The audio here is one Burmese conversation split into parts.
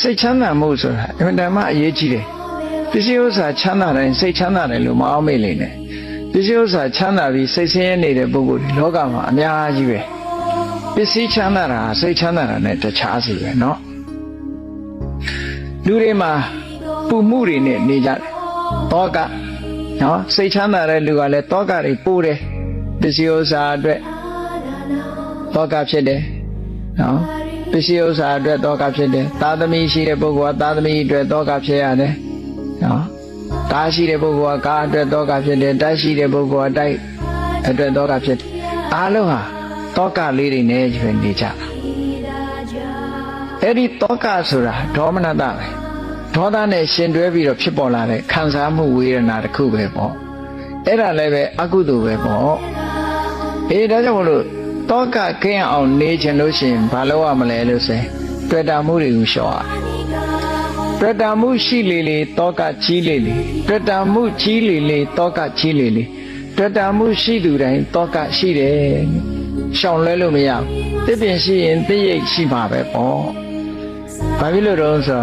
စိတ်ချမ်းသာမှုဆိုတာအမှန်တမ်းအရေးကြီးတယ်ပစ္စည်းဥစ္စာချမ်းသာတိုင်းစိတ်ချမ်းသာတယ်လို့မအောင်မေ့လိမ့်နဲ့ပစ္စည်းဥစ္စာချမ်းသာပြီးစိတ်ဆင်းရဲနေတဲ့ပုဂ္ဂိုလ်ဒီလောကမှာအများကြီးပဲပစ္စည်းချမ်းသာတာစိတ်ချမ်းသာတာနဲ့တခြားစီပဲเนาะလူတွေမှာပူမှုတွေနဲ့နေကြတယ်တောကနော်စိတ်ချမ်းသာတဲ့လူကလည်းတောကတွေပိုးတယ်ပစ္စည်းဥစ္စာအတွက်တောကဖြစ်တယ်နော် ပစ္စည်းဥစ္စာအတွက်တောကဖြစ်တယ်သာသမီရှိတဲ့ပုဂ္ဂိုလ်ကသာသမီအတွက်တောကဖြစ်ရတယ်နော်ကားရှိတဲ့ပုဂ္ဂိုလ်ကကားအတွက်တောကဖြစ်တယ်တိုက်ရှိတဲ့ပုဂ္ဂိုလ်ကတိုက်အတွက်တောကဖြစ်တယ်အားလုံးဟာတောကလေးတွေနဲ့ကျွေးနေကြတာအဲ့ဒီတောကဆိုတာဒေါမနတပဲဒေါသနဲ့ရှင်တွဲပြီးတော့ဖြစ်ပေါ်လာတဲ့ခံစားမှုဝေဒနာတစ်ခုပဲပေါ့အဲ့ဒါလည်းပဲအကုသိုလ်ပဲပေါ့အေးဒါကြောင့်မလို့ တောကကင်းအောင်နေခြင်းလို့ရှိရင်ဘာလုပ်ရမလဲလို့ဆိုရင်တွေ့တာမှုတွေကိုရှော့ရတွေ့တာမှုရှိလေလေတောကကြီးလေလေတွေ့တာမှုကြီးလေလေတောကကြီးလေလေတွေ့တာမှုရှိသူတိုင်းတောကရှိတယ်ရှောင်လဲလို့မရဘူးတစ်ပင်ရှိရင်သိရိတ်ရှိမှာပဲပေါ့ဘာဖြစ်လို့တော့ဆို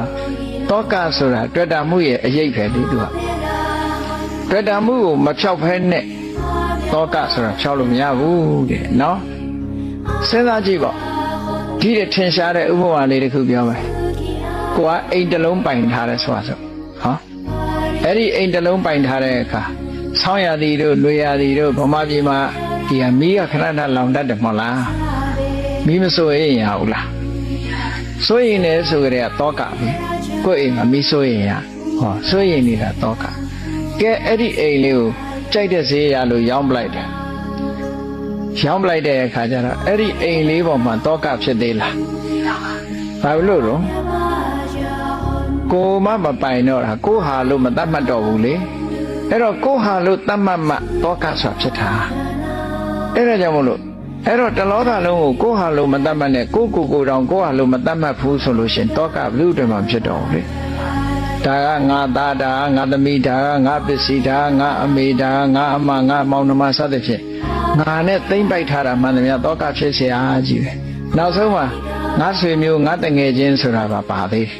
တော့တောကဆိုတာတွေ့တာမှုရဲ့အရေးပဲလေသူကတွေ့တာမှုကိုမဖြောက်ဖဲနဲ့တောကဆိုတာဖြောက်လို့မရဘူးတဲ့နော် စဉ်းစားကြည့်ပေါ့ဒီတဲ့ထင်ရှားတဲ့ဥပမာလေးတစ်ခုပြောမယ်ကိုကအိမ်တစ်လုံးပိုင်ထားတယ်ဆိုတာဆိုဟောအဲ့ဒီအိမ်တစ်လုံးပိုင်ထားတဲ့အခါဆောင်းရသည်တို့လွေရသည်တို့ဗမာပြည်မှာဒီဟာမီးကခဏခဏလောင်တတ်တယ်မဟုတ်လားမီးမဆိုရင်ရဘူးလားဆိုရင်လည်းဆိုကြတဲ့တောကပဲကိုယ့်အိမ်မှာမီးဆိုရင်ရဟောဆိုရင်နေတာတောကကဲအဲ့ဒီအိမ်လေးကိုကြိုက်တဲ့ဈေးရလို့ရောင်းပလိုက်တယ် ရောင်းပလိုက်တဲ့အခါကျတော့အဲ့ဒီအိမ်လေးပေါ်မှာတောကဖြစ်သေးလားဘာလို့လို့ကိုမမပိုင်တော့တာကိုဟာလို့မတတ်မှတ်တော့ဘူးလေအဲ့တော့ကိုဟာလို့တတ်မှတ်မှတောကဆိုတာဖြစ်တာအဲ့ဒါကြောင့်မလို့အဲ့တော့တလောကလုံးကိုကိုဟာလို့မတတ်မှတ်နဲ့ကိုကိုကိုတောင်ကိုဟာလို့မတတ်မှတ်ဘူးဆိုလို့ရှင်တောကဘလူတွေမှာဖြစ်တော့ဘူးလေ ဒါကငါသားဒါကငါသမီးဒါကငါပစ္စည်းဒါကငါအမေဒါကငါအမငါမောင်နှမစသဖြင့်ငါနဲ့သိမ့်ပိုက်ထားတာမှန်တယ်များတောကဖြစ်เสียအားကြီးပဲနောက်ဆုံးမှာငါဆွေမျိုးငါတငယ်ချင်းဆိုတာပါပါသေးတယ်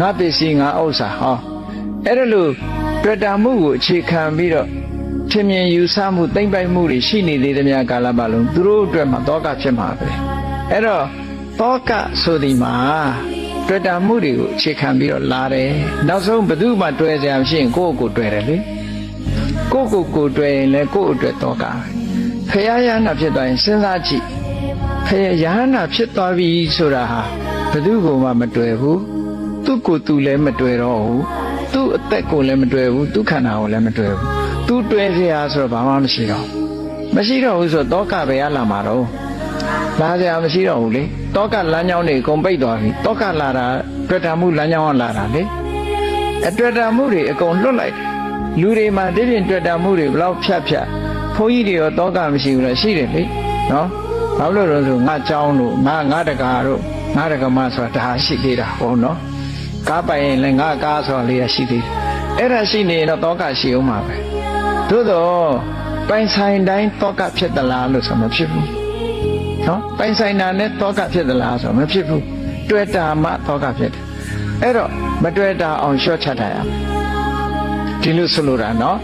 ငါပစ္စည်းငါဥစ္စာဟောအဲ့ဒါလို့တွေ့တာမှုကိုအခြေခံပြီးတော့ထင်မြင်ယူဆမှုသိမ့်ပိုက်မှုတွေရှိနေသေးသမျှကာလပတ်လုံးသူတို့အတွက်မှာတောကဖြစ်မှာပဲအဲ့တော့တောကဆိုဒီမှာ တွေ့တာမှုတွေကိုအခြေခံပြီးတော့လာတယ်နောက်ဆုံးဘယ်သူမှတွေ့ကြရမရှိရင်ကိုယ့်ကိုယ်တွေ့တယ်လေကိုယ့်ကိုယ်ကိုတွေ့ရင်လည်းကိုယ့်အတွက်တော့ကာဖယားရဟနာဖြစ်သွားရင်စဉ်းစားကြည့်ဖယားရဟနာဖြစ်သွားပြီဆိုတာဟာဘယ်သူကမှမတွေ့ဘူးသူ့ကိုယ်သူလည်းမတွေ့တော့ဘူးသူ့အသက်ကိုလည်းမတွေ့ဘူးသူ့ခန္ဓာကိုလည်းမတွေ့ဘူးသူတွေ့စရာဆိုတော့ဘာမှမရှိတော့မရှိတော့ဘူးဆိုတော့တောကပဲရလာမှာတော့ လာကြမရှိတော့ဘူးလေတောကလမ်းကြောင်းတွေအကုန်ပိတ်သွားပြီတောကလာတာတွေ့တာမှုလမ်းကြောင်းကလာတာလေအတွေ့တာမှုတွေအကုန်လွတ်လိုက်လူတွေမှာတည်ရင်တွေ့တာမှုတွေဘလောက်ဖြတ်ဖြတ်ဘုန်းကြီးတွေရောတောကမရှိဘူးလားရှိတယ်လေနော်ဘာလို့လဲဆိုငါကြောင်းတို့ငါငါတကာတို့ငါတကမဆိုတာဒါရှိသေးတာဟုတ်နော်ကားပိုင်ရင်လည်းငါကားဆိုတာလေးရှိသေးတယ်အဲ့ဒါရှိနေရင်တော့တောကရှိအောင်မှာပဲသို့တော့ပိုင်ဆိုင်တိုင်းတောကဖြစ်သလားလို့ဆိုမှဖြစ်ဘူး နော်ပိုင်ဆိုင်တာနဲ့တောကဖြစ်သလားဆိုမဖြစ်ဘူးတွေ့တာမှတောကဖြစ်တယ်အဲ့တော့မတွေ့တာအောင်ရှော့ချတာရမယ်ဒီလိုဆိုလိုတာနော်